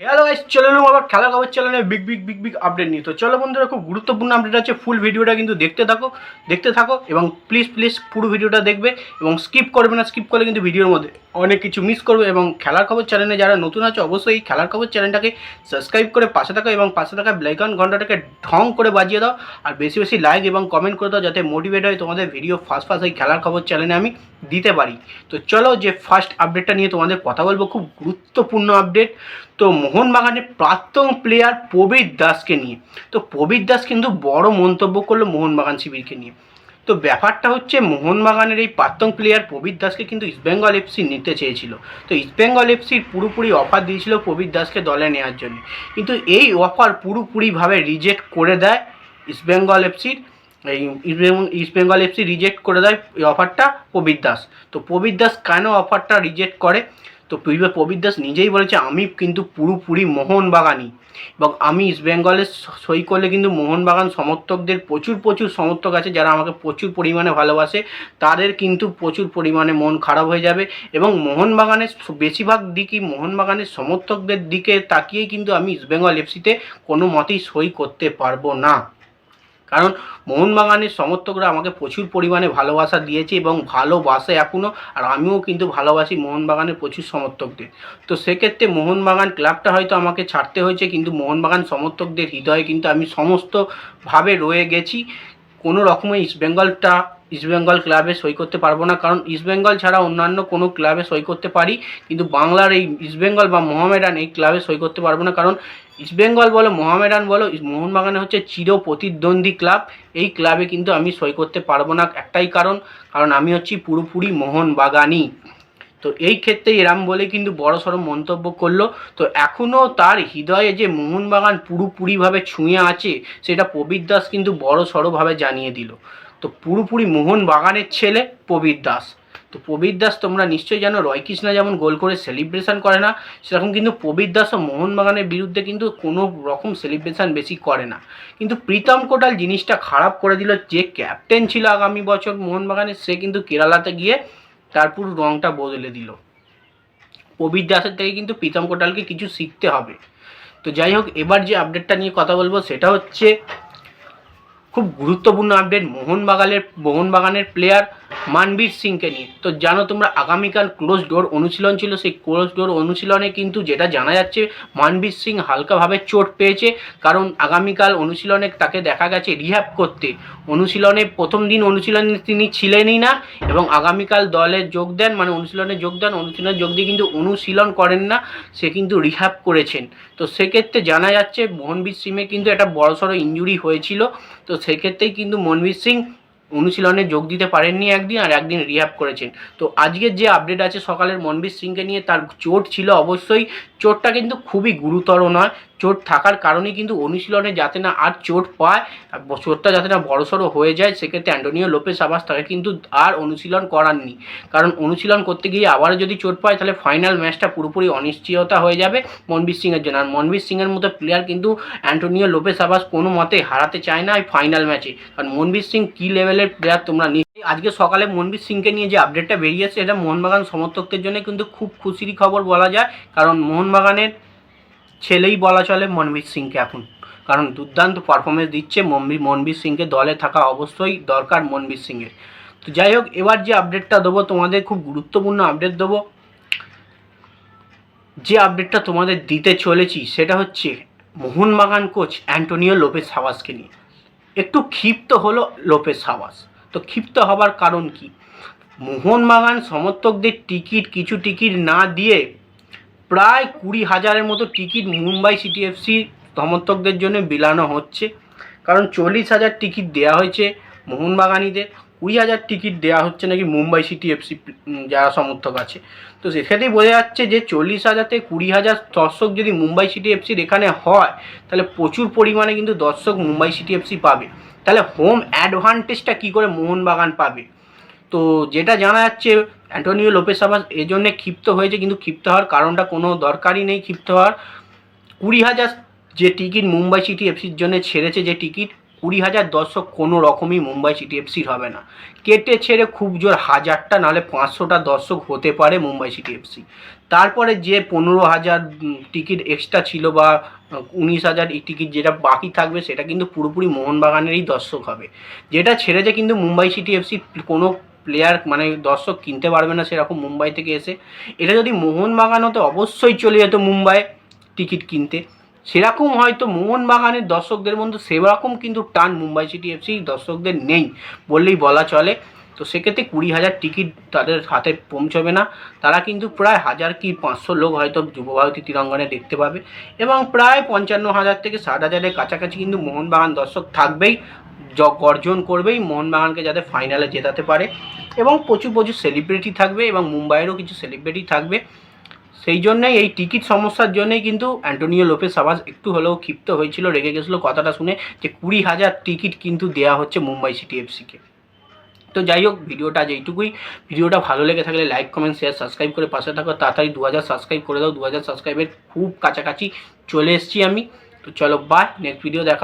Hello guys চলে এলাম আবার খেলার খবর চ্যানেলে big big big big update নিয়ে। তো চলো বন্ধুরা, খুব গুরুত্বপূর্ণ আপডেট আছে। ফুল ভিডিওটা কিন্তু দেখতে থাকো দেখতে থাকো এবং প্লিজ প্লিজ পুরো ভিডিওটা দেখবে এবং স্কিপ করবে না। স্কিপ করলে কিন্তু ভিডিওর মধ্যে অনেক কিছু মিস করবে এবং খেলার খবর চ্যানেলে যারা নতুন আছে, অবশ্যই এই খেলার খবর চ্যানেলটাকে সাবস্ক্রাইব করে পাশে থাকো এবং পাশে থাকা ব্লাইকন ঘন্টাটাকে ঢং করে বাজিয়ে দাও। আর বেশি বেশি লাইক এবং কমেন্ট করে দাও যাতে মোটিভেট হয় তোমাদের ভিডিও ফার্স্ট ফার্স্ট এই খেলার খবর চ্যানেলে আমি। দিতে পারি। তো চলো যে ফার্স্ট আপডেটটা নিয়ে তোমাদের কথা বলব, খুব গুরুত্বপূর্ণ আপডেট তো মোহনবাগানের প্রাক্তন প্লেয়ার প্রবীর দাসকে নিয়ে। তো প্রবীর দাস কিন্তু বড় মন্তব্য করল মোহনবাগান শিবিরকে নিয়ে। তো ব্যাপারটা হচ্ছে মোহনবাগানের এই প্রাক্তন প্লেয়ার প্রবীর দাসকে কিন্তু ইস্টবেঙ্গল এফসি নিতে চেয়েছিল। তো ইস্টবেঙ্গল এফসির পুরোপুরি অফার দিয়েছিল প্রবীর দাসকে দলে নেওয়ার জন্য। কিন্তু এই অফার পুরোপুরিভাবে রিজেক্ট করে দেয় ইস্টবেঙ্গল এফসির এই ইস্টবেঙ্গল- ইস্টবেঙ্গল এফসি রিজেক্ট করে দেয় এই অফারটা প্রবীর দাস। তো প্রবীর দাস কেন অফারটা রিজেক্ট করে? তো পূর্বে প্রবীর দাস নিজেই বলেছে, আমি কিন্তু পুরোপুরি মোহনবাগানি এবং আমি ইস্টবেঙ্গলে স- সই করলে কিন্তু মোহনবাগান সমর্থকদের প্রচুর প্রচুর সমর্থক আছে, যারা আমাকে প্রচুর পরিমাণে ভালোবাসে। তাদের কিন্তু প্রচুর পরিমাণে মন খারাপ হয়ে যাবে এবং মোহনবাগানের বেশিরভাগ দিকই মোহনবাগানের সমর্থকদের দিকে তাকিয়েই কিন্তু আমি ইস্টবেঙ্গল এফসিতে কোনো মতেই সই করতে পারব না। কারণ মোহনবাগানের সমর্থকরা আমাকে প্রচুর পরিমাণে ভালোবাসা দিয়েছে এবং ভালোবাসে এখনও আর আমিও কিন্তু ভালোবাসি মোহনবাগানের প্রচুর সমর্থকদের। তো সেক্ষেত্রে মোহনবাগান ক্লাবটা হয়তো আমাকে ছাড়তে হয়েছে, কিন্তু মোহনবাগান সমর্থকদের হৃদয়ে কিন্তু আমি সমস্তভাবে রয়ে গেছি। কোনো রকমে ইস্টবেঙ্গলটা ইস্টবেঙ্গল ক্লাবে সই করতে পারব না। কারণ ইস্টবেঙ্গল ছাড়া অন্যান্য কোনো ক্লাবে সই করতে পারি, কিন্তু বাংলার এই ইস্টবেঙ্গল বা মোহামেডান এই ক্লাবে সই করতে পারব না। কারণ ইস্টবেঙ্গল বলো মোহামেডান বলো মোহনবাগানে হচ্ছে চির প্রতিদ্বন্দ্বী ক্লাব এই ক্লাবে কিন্তু আমি সই করতে পারব না। একটাই কারণ কারণ আমি হচ্ছি পুরোপুরি মোহনবাগানি তো এই ক্ষেত্রে এরাম বলে কিন্তু বড় সড়ো মন্তব্য করল। তো এখনও তার হৃদয়ে যে মোহনবাগান পুরোপুরিভাবে ছুঁয়ে আছে, সেটা প্রবীর দাস কিন্তু বড় সড়োভাবে জানিয়ে দিল। তো পুরোপুরি মোহনবাগানের ছেলে প্রবীর দাস। তো প্রবীর দাস তোমরা নিশ্চয়ই জানো রয় কৃষ্ণা যেমন গোল করে সেলিব্রেশন করে না, সেরকম কিন্তু প্রবীর দাসও মোহনবাগানের বিরুদ্ধে কিন্তু কোনো রকম সেলিব্রেশন বেশি করে না। কিন্তু প্রীতম কোটাল জিনিসটা খারাপ করে দিল যে ক্যাপ্টেন ছিল আগামী বছর মোহনবাগানের, সে কিন্তু কেরালাতে গিয়ে তার পুরো রঙটা বদলে দিল। প্রবীর দাসের থেকে কিন্তু প্রীতম কোটালকে কিছু শিখতে হবে। তো যাই হোক, এবার যে আপডেটটা নিয়ে কথা বলব সেটা হচ্ছে, খুব গুরুত্বপূর্ণ আপডেট মোহনবাগানের মোহনবাগানের প্লেয়ার মানবীর সিংকে নিয়ে। তো জানো তোমরা, আগামীকাল ক্লোজ ডোর অনুশীলন ছিল, সেই ক্লোজ ডোর অনুশীলনে কিন্তু যেটা জানা যাচ্ছে, মানবীর সিং হালকাভাবে চোট পেয়েছে, কারণ আগামীকাল অনুশীলনে তাকে দেখা গেছে রিহ্যাব করতে। অনুশীলনে প্রথম দিন অনুশীলনে তিনি ছিলেনই না, এবং আগামীকাল দলে যোগ দেন মানে অনুশীলনে যোগ দেন, অনুশীলনে যোগ দিয়ে কিন্তু অনুশীলন করেন না, সে কিন্তু রিহ্যাব করেছেন। তো সেক্ষেত্রে জানা যাচ্ছে, মোহনবীর সিংয়ে কিন্তু একটা বড়সড় ইঞ্জুরি হয়েছিল, তো সেক্ষেত্রেই কিন্তু মনবীর সিং অনুশীলনে যোগ দিতে পারেননি একদিন আর একদিন রিহ্যাব করেছেন। তো আজকের যে আপডেট আছে সকালের মনবীর সিংকে নিয়ে তার চোট ছিল অবশ্যই। চোটটা কিন্তু খুবই গুরুতর নয়। চোট থাকার কারণে কিন্তু অনুশীলনে যাতে না আর চোট পায় চোটটা যাতে না বড়সড় হয়ে যায়, সেক্ষেত্রে অ্যান্টোনিও লোপেস আবাস তাকে কিন্তু আর অনুশীলন করাননি কারণ অনুশীলন করতে গিয়ে আবারও যদি চোট পায়, তাহলে ফাইনাল ম্যাচটা পুরোপুরি অনিশ্চয়তা হয়ে যাবে মনবীর সিংয়ের জন্য। আর মনবীর সিংয়ের মতো প্লেয়ার কিন্তু অ্যান্টোনিও লোপেস আবাস কোনো মতে হারাতে চায় না এই ফাইনাল ম্যাচে কারণ মনবীর সিং কী লেভেলের প্লেয়ার তোমরা নিয়ে আজকে সকালে মনবীর সিংকে নিয়ে যে আপডেটটা বেরিয়েছে এটা মোহনবাগান সমর্থকদের জন্য কিন্তু খুব খুশির খবর বলা যায়। কারণ মোহনবাগানের ছেলেই বলা চলে মনবীর সিংকে এখন। কারণ দুর্দান্ত পারফরমেন্স দিচ্ছে মনবীর মনবীর সিংকে। দলে থাকা অবশ্যই দরকার মনবীর সিংয়ের। তো যাই হোক, এবার যে আপডেটটা দেবো, তোমাদের খুব গুরুত্বপূর্ণ আপডেট দেবো। যে আপডেটটা তোমাদের দিতে চলেছি, সেটা হচ্ছে মোহনবাগান কোচ অ্যান্টোনিও লোপেস হাওয়াসকে নিয়ে। একটু ক্ষিপ্ত হলো লোপেস হাওয়াস তো ক্ষিপ্ত হবার কারণ কি? মোহনবাগান সমর্থকদের টিকিট, কিছু টিকিট না দিয়ে প্রায় কুড়ি হাজারের মতো টিকিট মুম্বাই সিটি এফসি সমর্থকদের জন্য বিলানো হচ্ছে। কারণ চল্লিশ হাজার টিকিট দেওয়া হয়েছে মোহনবাগানিদের, কুড়ি হাজার টিকিট দেওয়া হচ্ছে নাকি মুম্বাই সিটি এফসি যারা সমর্থক আছে। তো সেখানেই বোঝা যাচ্ছে যে চল্লিশ হাজার থেকে কুড়ি হাজার দর্শক যদি মুম্বাই সিটি এফসির এখানে হয়, তাহলে প্রচুর পরিমাণে কিন্তু দর্শক মুম্বাই সিটি এফসি পাবে। তাহলে হোম অ্যাডভান্টেজটা কী করে মোহনবাগান পাবে? তো যেটা জানা যাচ্ছে অ্যান্টোনিও লোপেস আবাস এজন্যে ক্ষিপ্ত হয়েছে, কিন্তু ক্ষিপ্ত হওয়ার কারণটা কোনো দরকারই নেই। ক্ষিপ্ত হওয়ার কুড়ি হাজার যে টিকিট মুম্বাই সিটি এফসির জন্য ছেড়েছে যে টিকিট, কুড়ি হাজার দর্শক কোনো রকমই মুম্বাই সিটি এফসির হবে না। কেটে ছেড়ে খুব জোর হাজারটা, নাহলে পাঁচশোটা দর্শক হতে পারে মুম্বাই সিটি এফসি। তারপরে যে পনেরো হাজার টিকিট এক্সট্রা ছিল বা উনিশ হাজার টিকিট যেটা বাকি থাকবে, সেটা কিন্তু পুরোপুরি মোহনবাগানেরই দর্শক হবে। যেটা ছেড়েছে কিন্তু মুম্বাই সিটি এফসি কোনো প্লেয়ার মানে দর্শক কিনতে পারবে না সেরকম মুম্বাই থেকে এসে। এটা যদি মোহনবাগান হতো অবশ্যই চলে যেত মুম্বাই টিকিট কিনতে, সেরকম হয়তো মোহনবাগানের দর্শকদের মধ্যে সেরকম কিন্তু টান মুম্বাই সিটি এফসি দর্শকদের নেই বললেই বলা চলে। তো সেক্ষেত্রে কুড়ি হাজার টিকিট তাদের হাতে পৌঁছবে না। তারা কিন্তু প্রায় হাজার কি পাঁচশো লোক হয়তো যুবভারতী তিরঙ্গনে দেখতে পাবে। এবং প্রায় পঞ্চান্ন হাজার থেকে ষাট হাজারের কাছাকাছি কিন্তু মোহনবাগান দর্শক থাকবেই। গর্জন করবেই মোহনবাগানকে যাতে ফাইনালে জেতাতে পারে। এবং প্রচুর প্রচুর সেলিব্রিটি থাকবে এবং মুম্বাইয়েরও কিছু সেলিব্রিটি থাকবে। সেই জন্যই এই টিকিট সমস্যার জন্যই কিন্তু অ্যান্টোনিও লোপেস আবাস একটু হলেও ক্ষিপ্ত হয়েছিল, রেগে গেছিল কথাটা শুনে যে কুড়ি হাজার টিকিট কিন্তু দেওয়া হচ্ছে মুম্বাই সিটি এফসিকে তো যাই হোক, ভিডিওটা আজ এইটুকুই। ভিডিওটা ভালো লেগে থাকলে লাইক কমেন্ট শেয়ার সাবস্ক্রাইব করে পাশে থাকো। তাড়াতাড়ি দু হাজার সাবস্ক্রাইব করে দাও। দু হাজার সাবস্ক্রাইবের খুব কাছাকাছি চলে এসেছি আমি। তো চলো বাই নেক্সট ভিডিও দেখা